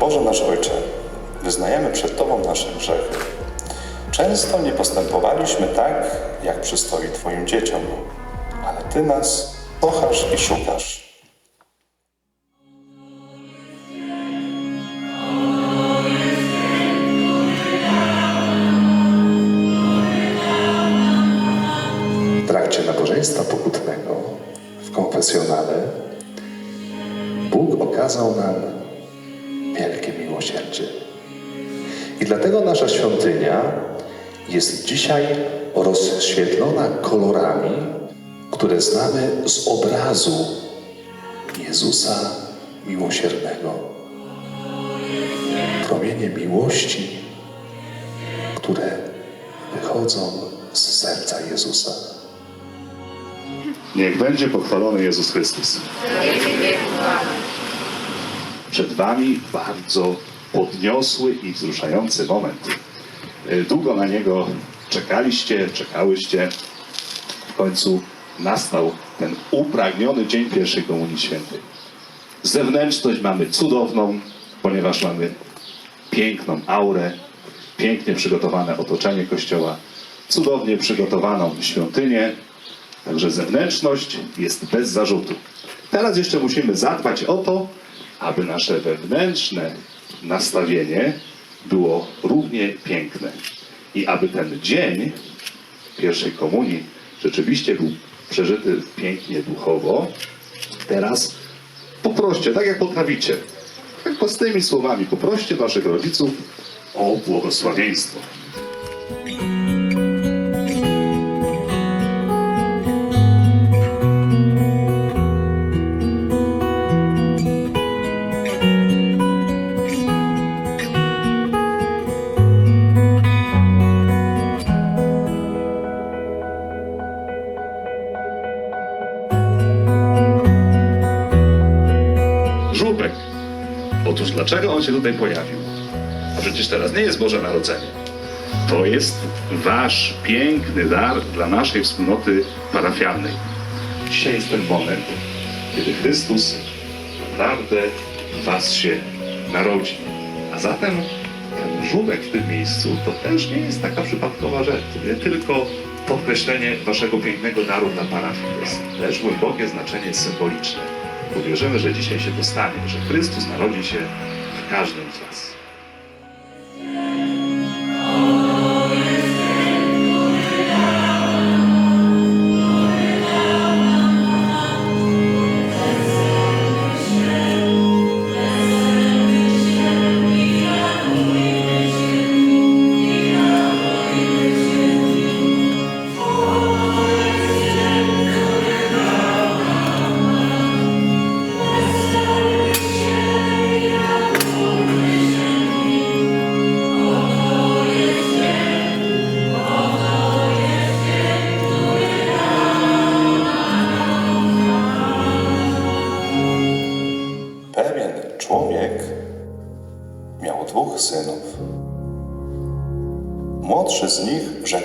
Boże nasz Ojcze, wyznajemy przed Tobą nasze grzechy. Często nie postępowaliśmy tak, jak przystoi Twoim dzieciom, ale Ty nas kochasz i szukasz. Miłosierdzie. I dlatego nasza świątynia jest dzisiaj rozświetlona kolorami, które znamy z obrazu Jezusa Miłosiernego. Promienie miłości, które wychodzą z serca Jezusa. Niech będzie pochwalony Jezus Chrystus. Przed Wami bardzo podniosły i wzruszający moment. E, Długo na niego czekaliście, czekałyście. W końcu nastał ten upragniony dzień pierwszej Komunii Świętej. Zewnętrzność mamy cudowną, ponieważ mamy piękną aurę, pięknie przygotowane otoczenie kościoła, cudownie przygotowaną świątynię, Także zewnętrzność jest bez zarzutu. Teraz jeszcze musimy zadbać o to, aby nasze wewnętrzne nastawienie było równie piękne. I aby ten dzień pierwszej komunii rzeczywiście był przeżyty pięknie duchowo, teraz poproście, tak jak potraficie, tak prostymi słowami, poproście waszych rodziców o błogosławieństwo. Dlaczego on się tutaj pojawił? A przecież teraz nie jest Boże Narodzenie. To jest wasz piękny dar dla naszej wspólnoty parafialnej. Dzisiaj jest ten moment, kiedy Chrystus naprawdę was się narodzi. A zatem ten żółbek w tym miejscu to też nie jest taka przypadkowa rzecz. Nie tylko podkreślenie waszego pięknego daru dla parafii. To jest też głębokie znaczenie symboliczne. Bo wierzymy, że dzisiaj się to stanie, że Chrystus narodzi się w każdym z was.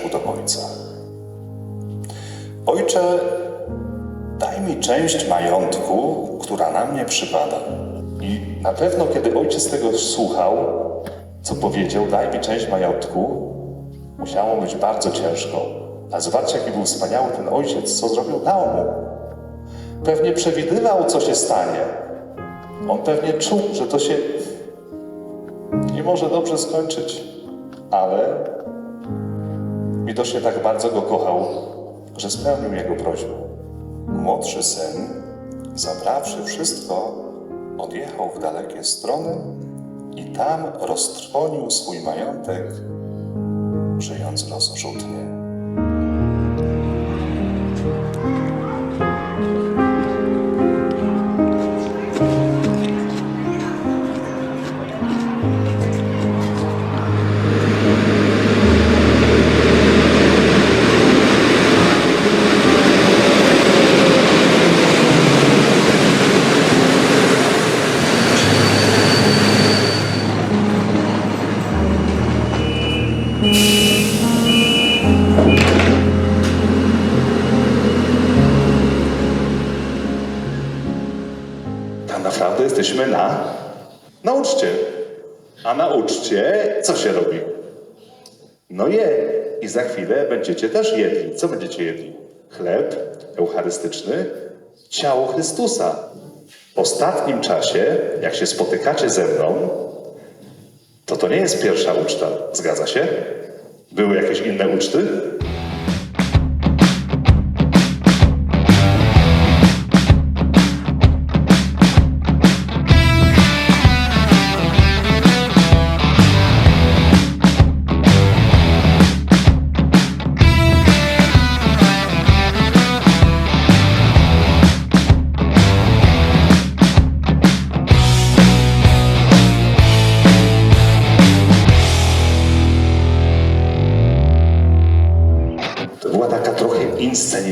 Rzekł do ojca: Ojcze, daj mi część majątku, która na mnie przypada. I na pewno, kiedy ojciec tego słuchał, co powiedział, daj mi część majątku, musiało być bardzo ciężko. A zobaczcie, jaki był wspaniały ten ojciec, co zrobił? Dał mu. Pewnie przewidywał, co się stanie. On pewnie czuł, że to się nie może dobrze skończyć, ale widocznie tak bardzo go kochał, że spełnił jego prośbę. Młodszy syn, zabrawszy wszystko, odjechał w dalekie strony i tam roztrwonił swój majątek, żyjąc rozrzutnie. Za chwilę będziecie też jedli. Co będziecie jedli? Chleb eucharystyczny, ciało Chrystusa. W ostatnim czasie, jak się spotykacie ze mną, to to nie jest pierwsza uczta. Zgadza się? Były jakieś inne uczty?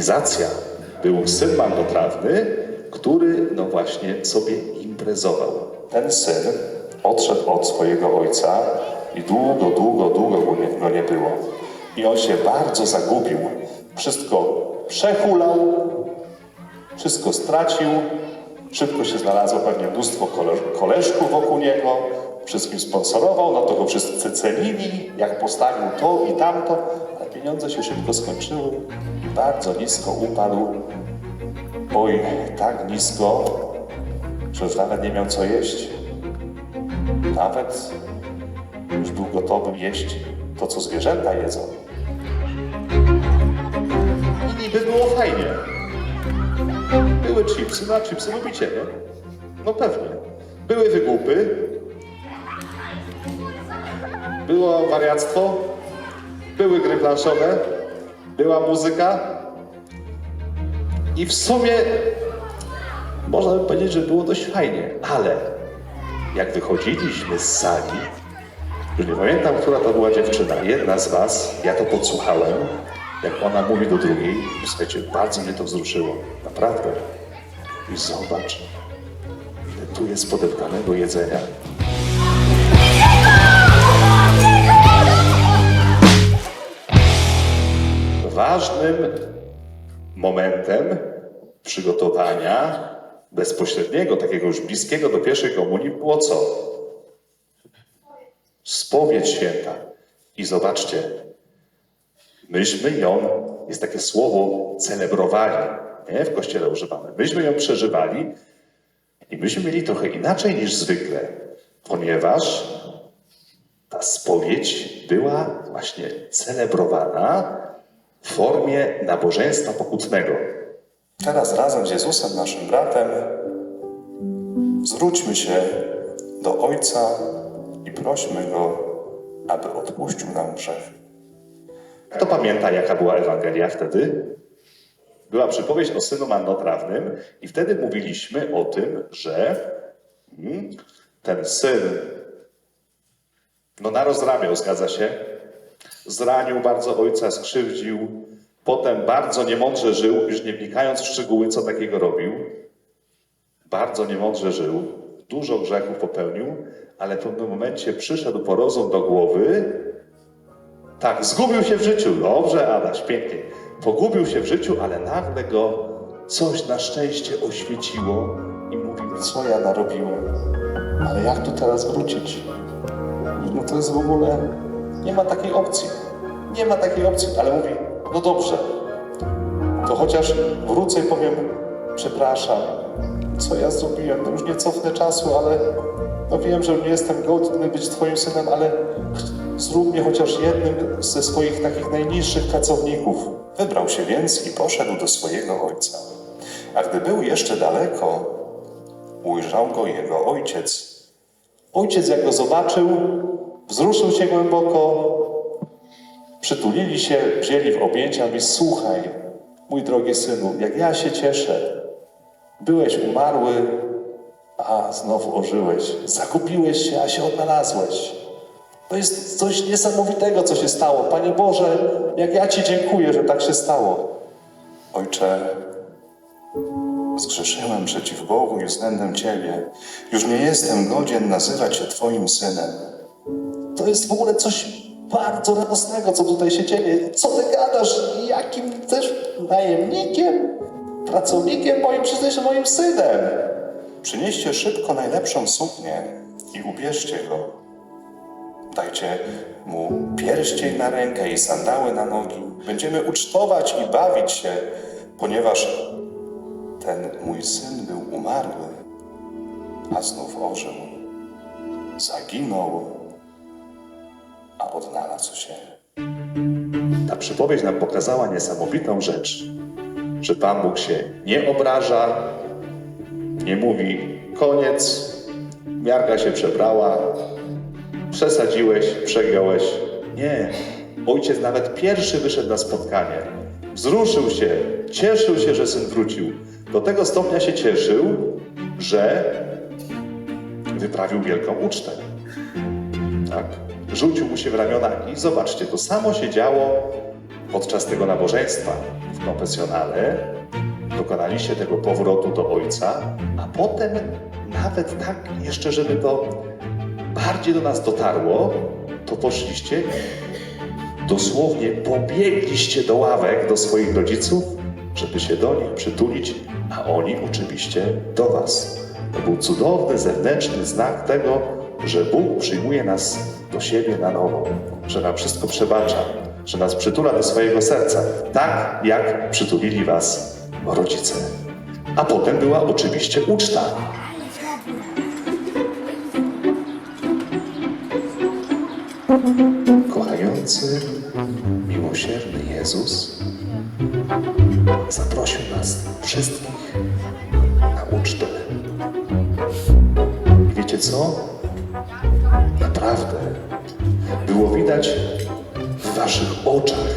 Inscenizacja. Był syn marnotrawny, który no właśnie sobie imprezował. Ten syn odszedł od swojego ojca i długo, długo, długo go nie, go nie było. I on się bardzo zagubił. Wszystko przehulał, wszystko stracił, szybko się znalazło pewnie mnóstwo kole- koleżków wokół niego, wszystkim sponsorował, no to go wszyscy cenili, jak postawił to i tamto, pieniądze się szybko skończyły bardzo nisko upadł. Oj, tak nisko, że już nawet nie miał co jeść. Nawet już był gotowy jeść to, co zwierzęta jedzą. I niby było fajnie. Były chipsy, no a chipsy lubicie, nie? No pewnie. Były wygłupy. Było wariactwo. Były gry planszowe. Była muzyka. I w sumie można by powiedzieć, że było dość fajnie, ale jak wychodziliśmy z sali, już nie pamiętam, która to była dziewczyna, jedna z was, ja to podsłuchałem, jak ona mówi do drugiej, słuchajcie, bardzo mnie to wzruszyło, naprawdę. I zobacz, ile tu jest podeptanego jedzenia. Ważnym momentem przygotowania bezpośredniego, takiego już bliskiego do pierwszej komunii było co? Spowiedź święta. I zobaczcie, myśmy ją, jest takie słowo, celebrowali, nie? W kościele używamy. Myśmy ją przeżywali i myśmy mieli trochę inaczej niż zwykle, ponieważ ta spowiedź była właśnie celebrowana w formie nabożeństwa pokutnego. Teraz razem z Jezusem, naszym bratem, zwróćmy się do Ojca i prośmy Go, aby odpuścił nam grzech. Kto pamięta, jaka była Ewangelia wtedy? Była przypowieść o synu marnotrawnym i wtedy mówiliśmy o tym, że mm, ten syn no narozrabiał, zgadza się? Zranił bardzo ojca, skrzywdził, potem bardzo niemądrze żył, już nie wnikając w szczegóły, co takiego robił. Bardzo niemądrze żył, dużo grzechów popełnił, ale w pewnym momencie przyszedł po rozum do głowy. Tak, zgubił się w życiu. Dobrze, Adaś, pięknie. Pogubił się w życiu, ale nagle go coś na szczęście oświeciło i mówił, co ja narobiłem. Ale jak tu teraz wrócić? No to jest w ogóle, nie ma takiej opcji. Nie ma takiej opcji, ale mówi, no dobrze, to chociaż wrócę i powiem, przepraszam, co ja zrobiłem, no już nie cofnę czasu, ale no wiem, że nie jestem godny być twoim synem, ale zrób mnie chociaż jednym ze swoich takich najniższych pracowników. Wybrał się więc i poszedł do swojego ojca. A gdy był jeszcze daleko, ujrzał go jego ojciec Ojciec, jak go zobaczył, wzruszył się głęboko, przytulili się, wzięli w objęcia, mówi, słuchaj, mój drogi synu, jak ja się cieszę. Byłeś umarły, a znowu ożyłeś. Zagubiłeś się, a się odnalazłeś. To jest coś niesamowitego, co się stało. Panie Boże, jak ja Ci dziękuję, że tak się stało. Ojcze, Zgrzeszyłem przeciw Bogu i względem Ciebie. Już nie jestem godzien nazywać się Twoim synem. To jest w ogóle coś bardzo radosnego, co tutaj się dzieje. Co Ty gadasz? Jakim też najemnikiem? Pracownikiem moim, jesteś moim synem. Przynieście szybko najlepszą suknię i ubierzcie go. Dajcie mu pierścień na rękę i sandały na nogi. Będziemy ucztować i bawić się, ponieważ ten mój syn był umarły, a znów ożył. Zaginął, odnalazł się. Ta przypowieść nam pokazała niesamowitą rzecz, że Pan Bóg się nie obraża, nie mówi koniec, miarka się przebrała, przesadziłeś, przegiąłeś. Nie. Ojciec nawet pierwszy wyszedł na spotkanie. Wzruszył się, cieszył się, że syn wrócił. Do tego stopnia się cieszył, że wyprawił wielką ucztę. Tak? Rzucił mu się w ramiona i zobaczcie, to samo się działo podczas tego nabożeństwa w konfesjonale. Dokonaliście tego powrotu do Ojca, a potem nawet tak jeszcze, żeby to bardziej do nas dotarło, to poszliście, dosłownie pobiegliście do ławek do swoich rodziców, żeby się do nich przytulić, a oni oczywiście do was. To był cudowny zewnętrzny znak tego, że Bóg przyjmuje nas do siebie na nowo, że nam wszystko przebacza, że nas przytula do swojego serca, tak jak przytulili was rodzice. A potem była oczywiście uczta. Kochający, miłosierny Jezus zaprosił nas wszystkich na ucztę. Wiecie co? Było widać w waszych oczach,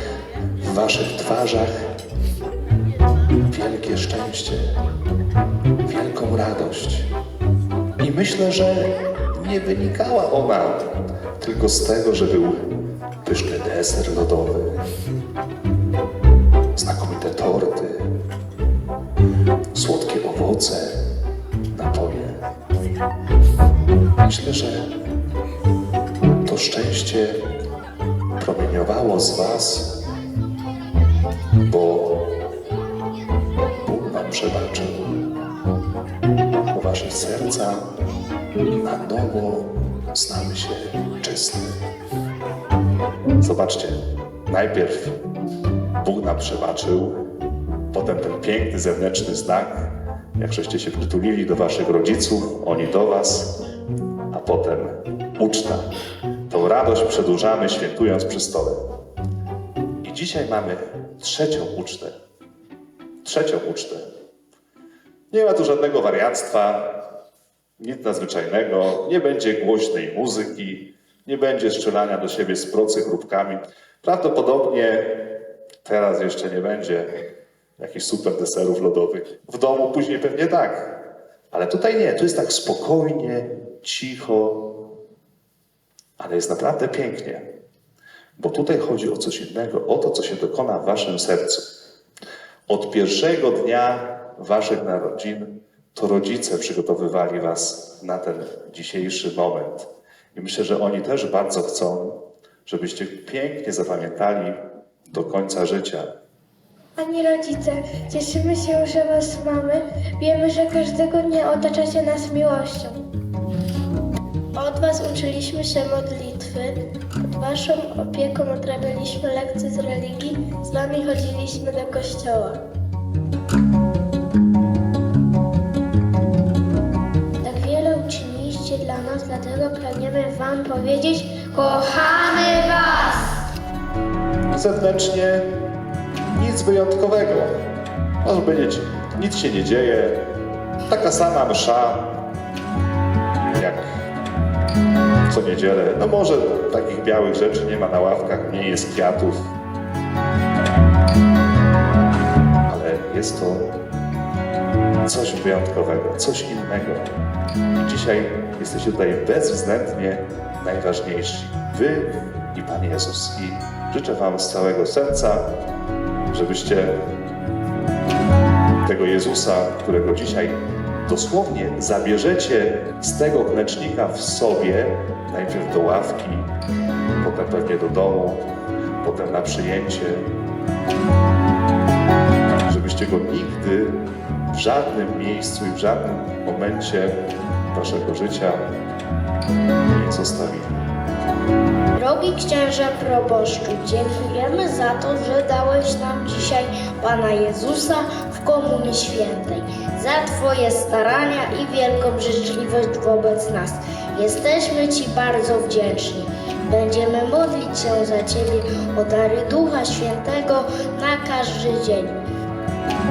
w waszych twarzach wielkie szczęście, wielką radość. I myślę, że nie wynikała ona tylko z tego, że był pyszny deser lodowy, znakomite torty, słodkie owoce, napoje. Myślę, że szczęście promieniowało z Was, bo Bóg nam przebaczył, Wasze serca na nowo stały się czyste. Zobaczcie, najpierw Bóg nam przebaczył, potem ten piękny zewnętrzny znak, jak żeście się przytulili do waszych rodziców, oni do was, a potem uczta. Radość przedłużamy, świętując przy stole. I dzisiaj mamy trzecią ucztę. Trzecią ucztę. Nie ma tu żadnego wariactwa, nic nadzwyczajnego, nie będzie głośnej muzyki, nie będzie strzelania do siebie z procy chrupkami. Prawdopodobnie teraz jeszcze nie będzie jakichś super deserów lodowych. W domu później pewnie tak, ale tutaj nie, tu jest tak spokojnie, cicho, ale jest naprawdę pięknie, bo tutaj chodzi o coś innego, o to, co się dokona w waszym sercu. Od pierwszego dnia waszych narodzin to rodzice przygotowywali was na ten dzisiejszy moment. I myślę, że oni też bardzo chcą, żebyście pięknie zapamiętali do końca życia. Pani rodzice, cieszymy się, że Was mamy. Wiemy, że każdego dnia otaczacie nas miłością. Od Was uczyliśmy się modlitwy, pod Waszą opieką odrabialiśmy lekcje z religii, z Wami chodziliśmy do kościoła. Tak wiele uczyniliście dla nas, dlatego pragniemy Wam powiedzieć Kochamy Was! Zewnętrznie nic wyjątkowego. Może powiedzieć, nic się nie dzieje. Taka sama msza, co niedzielę. No może takich białych rzeczy nie ma na ławkach, nie jest kwiatów. Ale jest to coś wyjątkowego, coś innego. I dzisiaj jesteście tutaj bezwzględnie najważniejsi. Wy i Pan Jezus. I życzę Wam z całego serca, żebyście tego Jezusa, którego dzisiaj dosłownie zabierzecie z tego klęcznika w sobie, najpierw do ławki, potem pewnie do domu, potem na przyjęcie, żebyście go nigdy w żadnym miejscu i w żadnym momencie waszego życia nie zostawili. Drogi księże proboszczu, dziękujemy za to, że dałeś nam dzisiaj Pana Jezusa w Komunii Świętej, za Twoje starania i wielką życzliwość wobec nas. Jesteśmy Ci bardzo wdzięczni. Będziemy modlić się za Ciebie o dary Ducha Świętego na każdy dzień.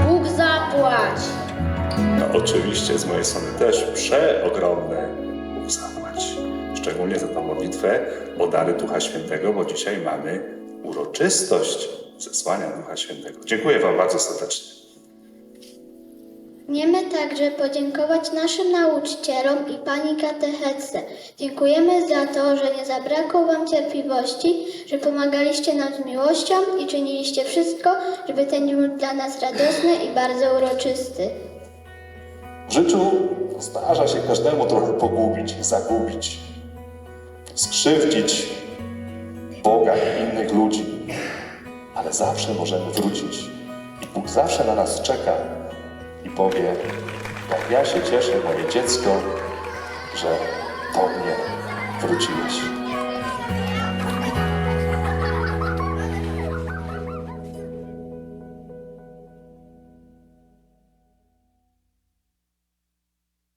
Bóg zapłać! No oczywiście z mojej strony też przeogromne zapłać. Szczególnie za tą modlitwę o dary Ducha Świętego, bo dzisiaj mamy uroczystość zesłania Ducha Świętego. Dziękuję Wam bardzo serdecznie. Chcemy także podziękować naszym nauczycielom i pani katechece. Dziękujemy za to, że nie zabrakło wam cierpliwości, że pomagaliście nam z miłością i czyniliście wszystko, żeby ten dzień był dla nas radosny i bardzo uroczysty. W życiu zdarza się każdemu trochę pogubić, zagubić, skrzywdzić Boga i innych ludzi, ale zawsze możemy wrócić. I Bóg zawsze na nas czeka i powie, jak ja się cieszę, moje dziecko, że do mnie wróciłeś.